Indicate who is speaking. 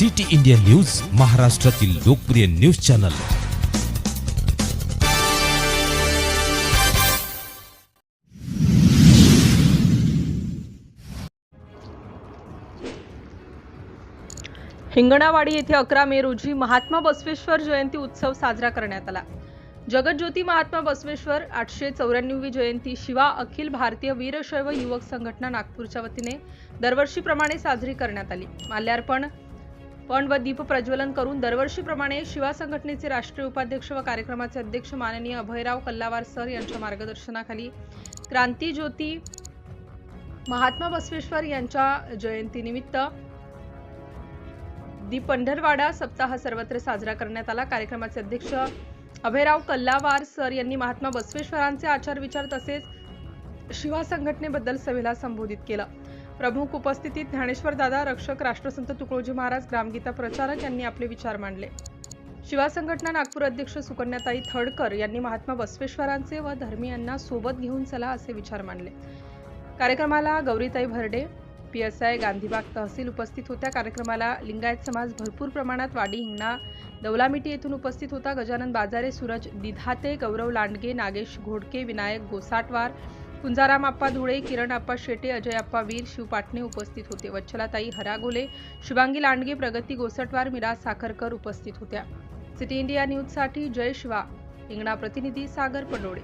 Speaker 1: City India news महाराष्ट्रातील लोकप्रिय news channel.
Speaker 2: हिंगणावाडी येथे अकरा मे रोजी महात्मा बसवेश्वर जयंती उत्सव साजरा करण्यात आला. जगज्योती महात्मा बसवेश्वर आठशे चौऱ्याण्णवी जयंती शिवा अखिल भारतीय वीरशैव युवक संघटना नागपूरच्या वतीने दरवर्षीप्रमाणे साजरी करण्यात आली. माल्यार्पण पण व दीप प्रज्वलन करून दरवर्षीप्रमाणे शिवा संघटनेचे राष्ट्रीय उपाध्यक्ष व कार्यक्रमाचे अध्यक्ष माननीय अभयराव कल्लावार सर यांच्या मार्गदर्शनाखाली क्रांती ज्योती महात्मा बसवेश्वर यांच्या जयंतीनिमित्त दी पंढरवाडा सप्ताह सर्वत्र साजरा करण्यात आला. कार्यक्रमाचे अध्यक्ष अभयराव कल्लावार सर यांनी महात्मा बसवेश्वरांचे आचार विचार तसेच शिवा संघटनेबद्दल सभेला संबोधित केलं. प्रमुख उपस्थितीत ज्ञानेश्वर दादा रक्षक राष्ट्रसंत तुकडोजी महाराज ग्रामगीता प्रचारक यांनी आपले विचार मांडले. शिवा संघटना नागपूर अध्यक्ष सुकन्याताई थडकर यांनी महात्मा बसवेश्वरांचे व धर्मीयांना सोबत घेऊन चला असे विचार मांडले. कार्यक्रमाला Gauritai Bharde P S I Gandhibagh तहसील उपस्थित होत्या. कार्यक्रमाला लिंगायत समाज भरपूर प्रमाणात वाडी हिंगणा दौलामिटी येथून उपस्थित होता. गजानन बाजारे सूरज दिधाते गौरव लांडगे नागेश घोडके विनायक गोसाटवार कुंजाराम आप्पा धुळे किरण आप्पा शेटे अजय आप्पा वीर शिव पाटणे उपस्थित होते. वच्छलाताई हरागोले शुभांगी लांडगे प्रगती गोसटवार मिरा साखरकर उपस्थित होत्या. सिटी इंडिया न्यूजसाठी जय शिवा. हिंगणा प्रतिनिधी सागर पडोळे